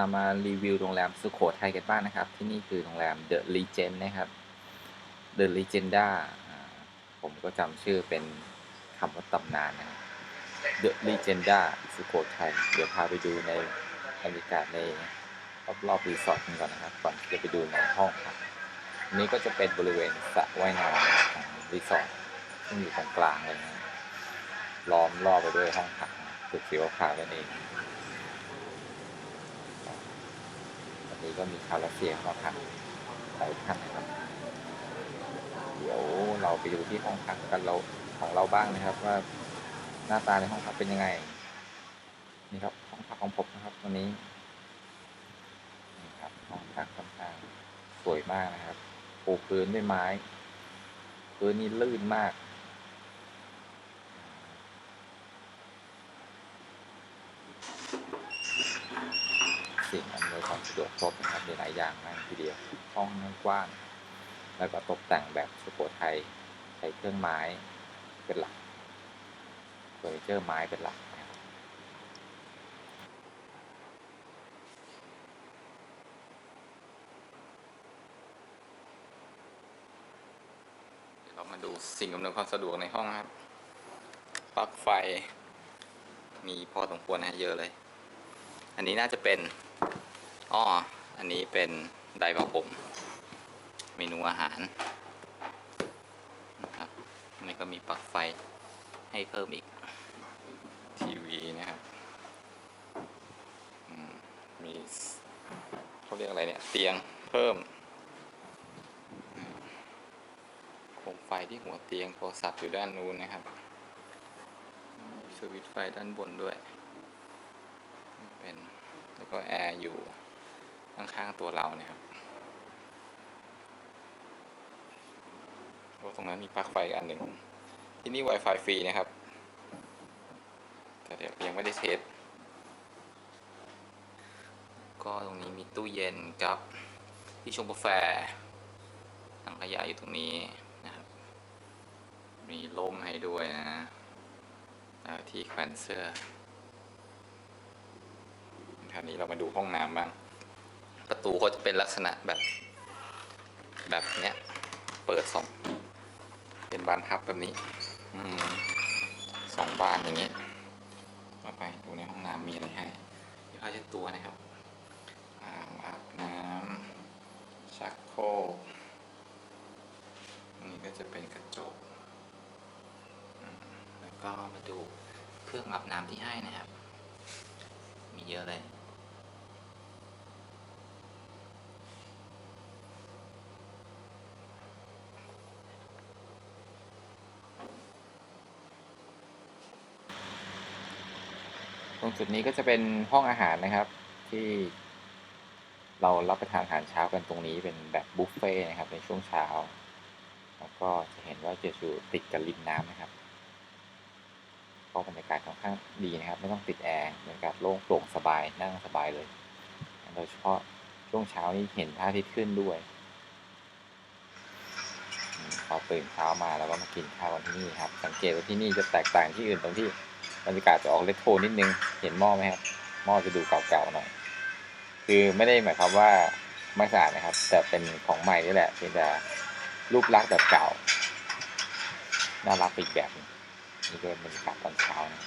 ามารีวิวโรงแรมสุโขทัยกันบ้างนะครับ ที่นี่คือโรงแรม The Legend นะครับ The Legenda อ่าผมก็จำชื่อเป็นคำว่าตำนานนะครับ The Legenda สุโขทัยเดี๋ยวพาไปดูในบรรยากาศในรอบๆรีสอร์ทกันก่อนนะครับ ก่อนจะไปดูในห้องครับนี้ก็จะเป็นบริเวณสระว่ายน้ำของรีสอร์ทซึ่งอยู่ตรงกลางเลยนะล้อมรอบไปด้วยห้องพักตึกสีขาวๆนั่นเอง นี้ก็มีชาวรัสเซียมาพักหลายท่านนะครับ เดี๋ยวเราไปดูที่ห้องพักกันเราของเราบ้างนะครับ ว่าหน้าตาในห้องพักเป็นยังไง นี่ครับห้องพักของผมนะครับวันนี้นี่ครับห้องพักค่อนข้างสวยมากนะครับปูพื้นด้วยไม้พื้นนี่ลื่นมาก สิ่งอำนวยความสะดวกครบนะครับมีหลายอย่างมากทีเดียวห้องนั่งกว้าง แล้วก็ตกแต่งแบบสุโขทัยใช้เครื่องไม้เป็นหลักเฟอร์นิเจอร์ไม้เป็นหลักเดี๋ยวเรามาดูสิ่งอำนวยความสะดวกในห้องนะครับ ปลั๊กไฟ มีพอสมควรนะฮะเยอะเลย อันนี้น่าจะเป็น อ้ออันนี้เป็นไดร์เป่าผมเมนูอาหารนะครับนนี้ก็มีปลั๊กไฟให้เพิ่มอีก ทีวีนะครับมีเขาเรียกอะไรเนี่ย เตียงเพิ่มโคมไฟที่หัวเตียงโทรศัพท์อยู่ด้านนู้นนะครับสวิตช์ไฟด้านบนด้วย เป็น แล้วก็แอร์อยู่ ข้างๆตัวเราเนี่ยครับตรงนั้นมีปลั๊กไฟอันหนึ่งที่นี่ Wi-Fi ฟรีนะครับ แต่เดี๋ยวยังไม่ได้เทสก็ตรงนี้มีตู้เย็นกับที่ชงกาแฟถังขยะอยู่ตรงนี้นะครับ มีล่มให้ด้วยนะที่แขวนเสื้อคราวนี้เรามาดูห้องน้ำบ้าง ประตูก็จะเป็นลักษณะแบบ แบบเนี้ย เปิดสอง เป็นบานพับแบบนี้ อืมสองบานอย่างนี้ต่อไปดูในห้องน้ำมีอะไรให้มีผ้าเช็ดตัวนะครับอ่างอาบน้ำชักโครกอันนี้ก็จะเป็นกระจกแล้วก็มาดูเครื่องอาบน้ำที่ให้นะครับ มีเยอะเลย รงจุดนี้ก็จะเป็นห้องอาหารนะครับ ที่เรารับประทานอาหารเช้ากันตรงนี้เป็นแบบบุฟเฟ่ต์นะครับในช่วงเช้า แล้วก็จะเห็นว่าจะอยู่ติดกับริมน้ำนะครับก็บรรยากาศค่อนข้างดีนะครับ ไม่ต้องติดแอร์บรรยากาศโล่งโปร่งสบายนั่งสบายเลย โดยเฉพาะช่วงเช้านี้เห็นพระอาทิตย์ขึ้นด้วยพอตื่นเช้ามาแล้วก็มากินข้าวกันที่นี่ครับ สังเกตว่าที่นี่จะแตกต่างที่อื่นตรงที่ บรรยากาศจะออกเลโทนิดนึง เห็นหม้อไหมครับ หม้อจะดูเก่าๆหน่อย คือไม่ได้หมายความว่าไม่สะอาดนะครับ แต่เป็นของใหม่นี่แหละเพียงแต่รูปลักษณ์แบบเก่า น่ารักอีกแบบนี่ก็เป็นบรรยากาศตอนเช้านะ